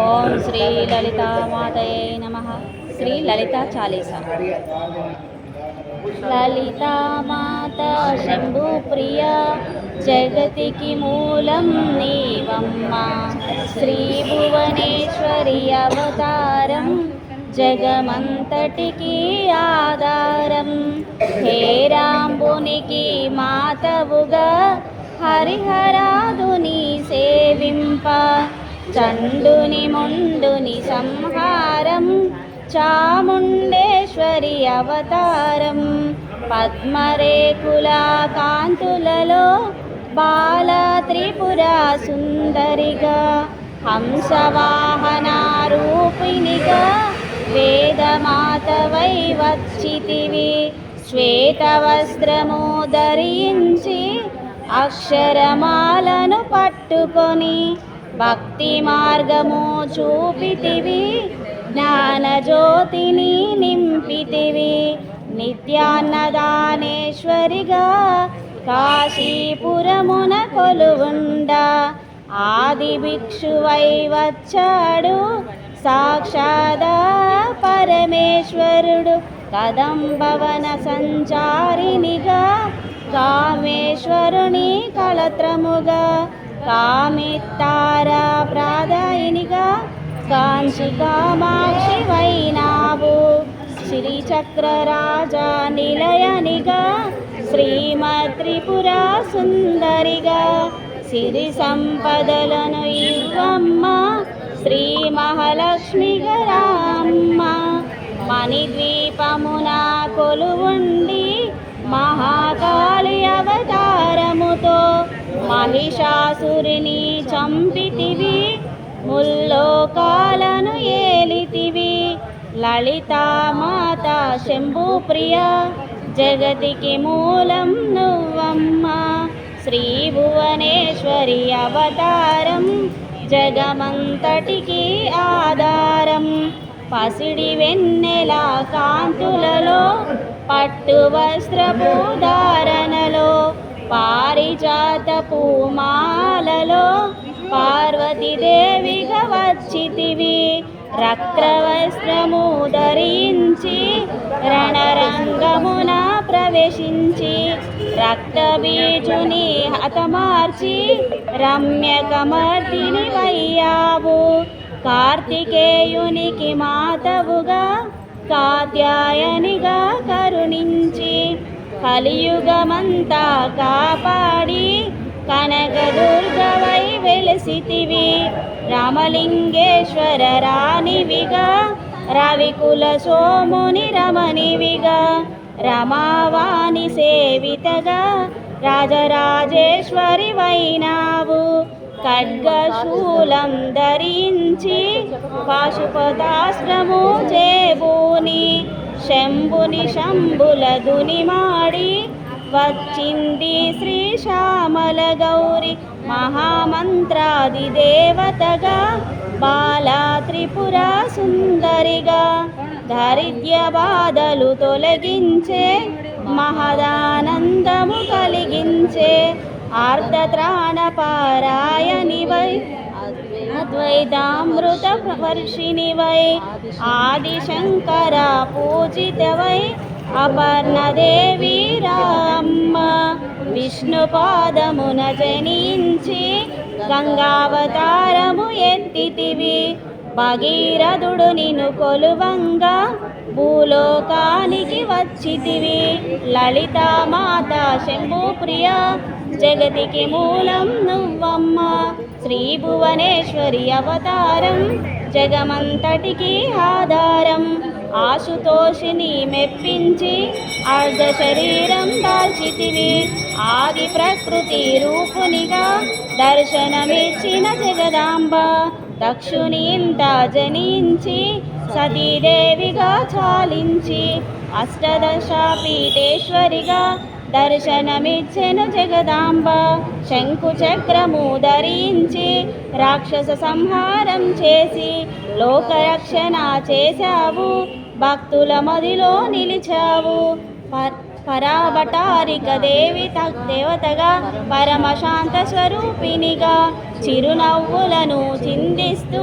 ఓం శ్రీ లలితామాతయే నమ. శ్రీ లలితా చాలీసా. లలితామాత శంభుప్రియ జగతికి మూలం నీవమ్మ. శ్రీ భువనేశ్వరి అవతారం జగమంతటికి ఆధారం. హే రాంబునికి మాతవుగా హరిహరాదుని సేవింప. చండుని ముండుని సంహారం చాముండేశ్వరి అవతారం. పద్మరేకుల కాంతులలో బాల త్రిపుర సుందరిగా హంసవాహన రూపిణిగా వేదమాతవై వచ్చితివి. శ్వేతవస్త్రము ధరించి అక్షరమాలను పట్టుకొని భక్తి మార్గము చూపితివి జ్ఞానజ్యోతిని నింపితివి. నిత్యాన్నదానేశ్వరిగా కాశీపురమున కొలువుండ. ఆది భిక్షువై వచ్చాడు సాక్షాదా పరమేశ్వరుడు. కదంబవన సంచారినిగా కామేశ్వరుని కళత్రముగా కామిత్త ప్రాదాయినిగా కాంచి కామాక్షి వైనావు శ్రీచక్రరాజా నిలయనిగా శ్రీమత్రిపురా సుందరిగా. సిరి సంపదలను ఇవ్వమ్మ శ్రీ మహాలక్ష్మి గరామ్మ మణిద్వీపమున కొలువుండి మహాకాళి అవతార మహిషాసురిని చంపితివి ముల్లోకాలను ఏలితివి. లలితామాత శంభుప్రియ జగతికి మూలం నువ్వమ్మ. శ్రీ భువనేశ్వరి అవతారం జగమంతటికి ఆధారం. పసిడి వెన్నెల కాంతులలో పట్టు వస్త్రపు ధారణలో పారిజాత పూమాలలో పార్వతీదేవిగా వచ్చితివి. రక్తవస్త్రము ధరించి రణరంగమున ప్రవేశించి రక్తబీజుని హతమార్చి రమ్యకమర్తిని వయ్యావు. కార్తికేయునికి మాతవుగా కాత్యాయనిగా కరుణించి కలియుగమంతా కాపాడి కనకదుర్గవై వెలిసితివి. రామలింగేశ్వర రాణివిగా రవికుల సోముని రమణివిగా రమావాణి సేవితగా రాజరాజేశ్వరి వైనావు. ఖడ్గశూలం ధరించి పాశుపదాశ్రము చేబూని. శంభుని శంభులదుని మాడి వచ్చింది శ్రీ శ్యామల గౌరి మహామంత్రాది దేవతగా బాలా త్రిపుర సుందరిగా దారిద్ర్య బాధలు తొలగించే మహదానందము కలిగించే ఆర్ధత్రాణ పారాయణివై అద్వైతామృత వర్షిణివై ఆదిశంకర పూజితవై అపర్ణదేవి రామ్మ విష్ణుపాదమున జనించి గంగావతారము ఎత్తితివి భగీరథుడు నిన్ను కొలువంగా భూలోకానికి వచ్చితివి. లలితామాత శంభుప్రియ జగతికి మూలం నువ్వమ్మ. శ్రీ భువనేశ్వరి అవతారం జగమంతటికి ఆధారం. ఆశుతోషిని మెప్పించి అర్ధ శరీరం దాల్చితివి. ఆది ప్రకృతి రూపునిగా దర్శనమిచ్చిన జగదాంబ. దక్షుని ఇంట జనించి సతీదేవిగా చాలించి అష్టదశ పీఠేశ్వరిగా దర్శనమిచ్చెను జగదాంబ. శంకు చక్రము ధరించి రాక్షస సంహారం చేసి లోకరక్షణ చేశావు. భక్తుల మదిలో నిలిచావు. పరాభటారిక దేవి దేవతగా పరమశాంత స్వరూపిణిగా చిరునవ్వులను చిందిస్తూ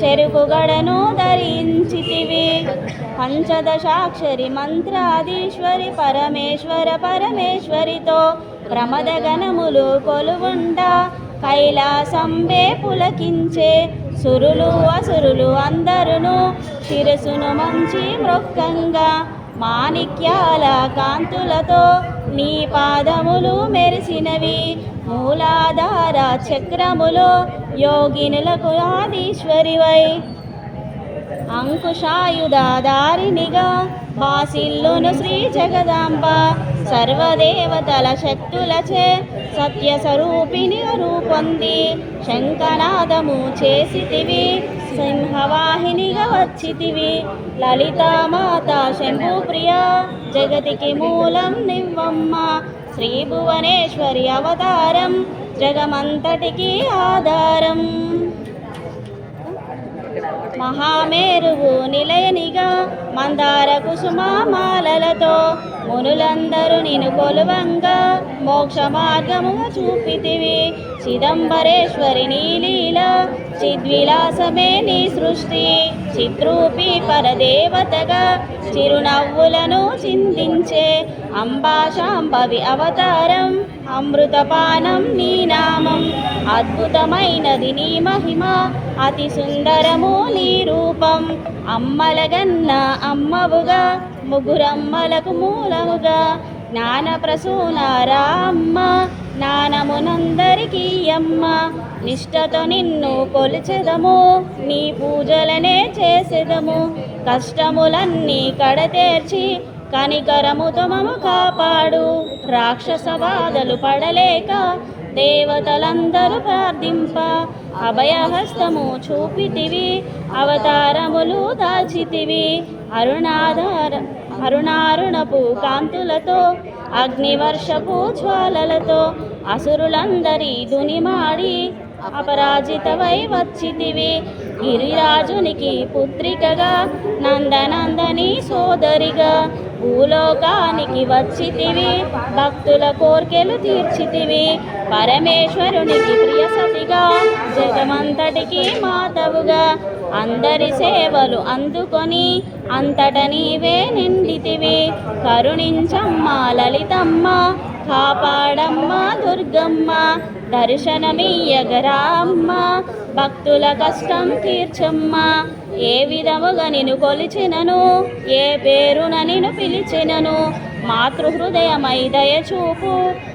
చెరుకుగడను ధరించితివి. పంచదశాక్షరి మంత్రాధీశ్వరి పరమేశ్వర పరమేశ్వరితో ప్రమదగణములు కొలువుండ కైలాసంబే పులకించే సురులు అసురులు అందరును శిరసును మంచి మృక్కంగా మాణిక్యాల కాంతులతో నీ పాదములు మెరిసినవి. మూలాధార చక్రములో యోగినులకు ఆదీశ్వరివై. అంకుశాయుధారినిగా బాసిల్లును శ్రీ జగదాంబ. సర్వదేవతల శక్తులచే సత్య స్వరూపిణి రూపొంది. శంఖనాదము చేసితివి. సింహవాహినిగా వచ్చితివి లలితామాత శంభుప్రియ జగతికి మూలం నివ్వమ్మ శ్రీ భువనేశ్వరి అవతారం జగమంతటికి ఆధారం మహామేరువు నిలయనిగా మందార కుసుమ మాలలతో మునులందరూ నిను కొలువంగా మోక్ష మార్గము చూపితివి. చిదంబరేశ్వరి నీలీల చిద్విలాసమే నీ సృష్టి. చిత్రూపి పరదేవతగా చిరునవ్వులను చిందించే అంబాశాంబవి అవతారం అమృతపానం నీ నామం. అద్భుతమైనది నీ మహిమ అతి సుందరము నీ రూపం. అమ్మలగన్న అమ్మవుగా ముగ్గురమ్మలకు మూలముగా జ్ఞానప్రసూనారా అమ్మ. జ్ఞానమునందరికీ అమ్మ నిష్టతో నిన్ను కొలిచెదము నీ పూజలనే చేసెదము. కష్టములన్నీ కడతేర్చి కనికరముతో మము కాపాడు. రాక్షస బాధలు పడలేక దేవతలందరూ ప్రార్థింప. అభయహస్తము చూపితివి అవతారములు దాచితివి. అరుణాధార అరుణారుణపు కాంతులతో అగ్నివర్షపు జ్వాలలతో అసురులందరి దునిమాడి అపరాజితవై వచ్చితివి. గిరిరాజునికి పుత్రికగా నందనందని సోదరిగా భూలోకానికి వచ్చితివి. భక్తుల కోర్కెలు తీర్చితివి. పరమేశ్వరునికి ప్రియసతిగా జగమంతటికి మాతవుగా అందరి సేవలు అందుకొని అంతట నీవే నిండితివి. కరుణించమ్మా లలితమ్మ కాపాడమ్మ దుర్గమ్మ దర్శనమియ్యగరామ్మ భక్తుల కష్టం తీర్చమ్మ. ఏ విధముగా నిన్ను కొలిచినను ఏ పేరున నిన్ను పిలిచినను మాతృహృదయమై దయచూపు.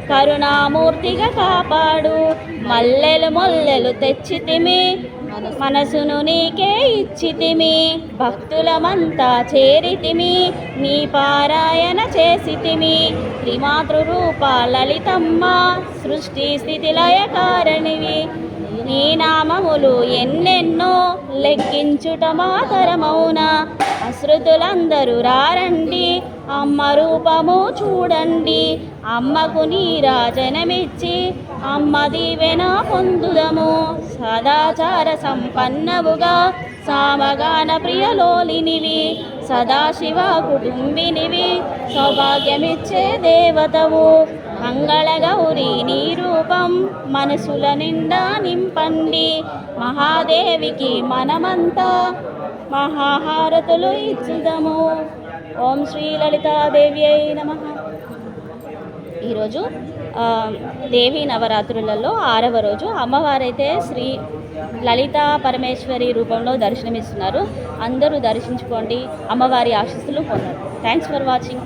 కరుణామూర్తిగా కాపాడు మల్లెలు మొల్లెలు తెచ్చితిమి. మనసును నీకే ఇచ్చితిమి భక్తులమంతా చేరితిమి నీ పారాయణ చేసితిమి. త్రిమాతృరూప లలితమ్మ సృష్టి స్థితి లయకారణివి. నీ నామములు ఎన్నెన్నో లెక్కించుట మాతరమౌనా. అశ్రుతులందరూ రారండి అమ్మ రూపము చూడండి. అమ్మకు నీ రాజనమిచ్చి అమ్మ దీవెన పొందుదము. సదాచార సంపన్నవుగా సామగాన ప్రియలోలినివి. సదాశివ కుటుంబినివి. సౌభాగ్యమిచ్చే దేవతవు. మంగళగౌరీ నీ రూపం మనసుల నిండా నింపండి. మహాదేవికి మనమంతా మహాహారతులు ఇచ్చుదము. ఓం శ్రీ లలితాదేవి అయి నమ. ఈరోజు దేవి నవరాత్రులలో ఆరవ రోజు. అమ్మవారైతే శ్రీ లలిత పరమేశ్వరి రూపంలో దర్శనమిస్తున్నారు. అందరూ దర్శించుకోండి. అమ్మవారి ఆశస్సులు పొందండి. Thanks for watching